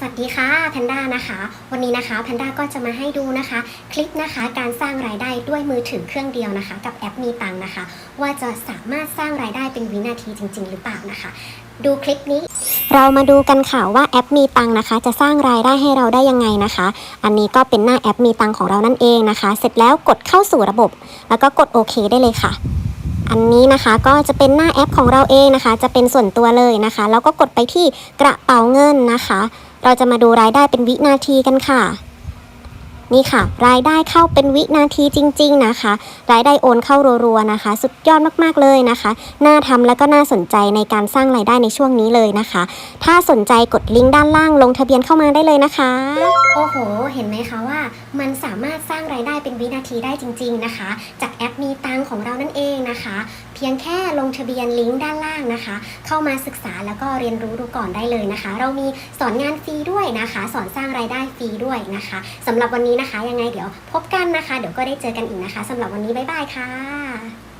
สวัสดีค่ะแพนด้านะคะ วันนี้นะคะแพนด้าก็จะมาให้ดูนะคะ คลิปนะคะการสร้างรายได้ด้วยมือถือเครื่องเดียวนะคะ กับแอปมีตังค์นะคะ ว่าจะสามารถสร้างรายได้เป็นวินาทีจริง ๆ หรือเปล่านะคะ ดูคลิปนี้ เรามาดูกันค่ะว่าแอปมีตังค์นะคะ จะสร้างรายได้ให้เราได้ยังไงนะคะ อันนี้ก็เป็นหน้าแอปมีตังค์ของเรานั่นเองนะคะ เสร็จแล้วกดเข้าสู่ระบบ แล้วก็กดโอเคได้เลยค่ะอันนี้นะคะก็จะเป็นหน้าแอปของเราเองนะคะ จะเป็นส่วนตัวเลยนะคะ แล้วก็กดไปที่กระเป๋าเงินนะคะ เราจะมาดูรายได้เป็นวินาทีกันค่ะ นี่ค่ะ รายได้เข้าเป็นวินาทีจริง ๆนะคะ รายได้โอนเข้ารัวๆนะคะ สุดยอดมากๆเลยนะคะ น่าทำและก็น่าสนใจในการสร้างรายได้ในช่วงนี้เลยนะคะ ถ้าสนใจกดลิงก์ด้านล่างลงทะเบียนเข้ามาได้เลยนะคะ โอ้โห เห็นไหมคะว่า มันสามารถสร้างรายได้เป็นวินาทีได้จริง ๆนะคะ จากแอปมีตังของเรานั่นเองนะคะเพียงแค่ลงทะเบียนลิงก์ด้านล่างนะคะ เข้ามาศึกษาแล้วก็เรียนรู้ดูก่อนได้เลยนะคะ เรามีสอนงานฟรีด้วยนะคะ สอนสร้างรายได้ฟรีด้วยนะคะสำหรับวันนี้นะคะยังไงเดี๋ยวพบกันนะคะ เดี๋ยวก็ได้เจอกันอีกนะคะสำหรับวันนี้บ๊ายบายค่ะ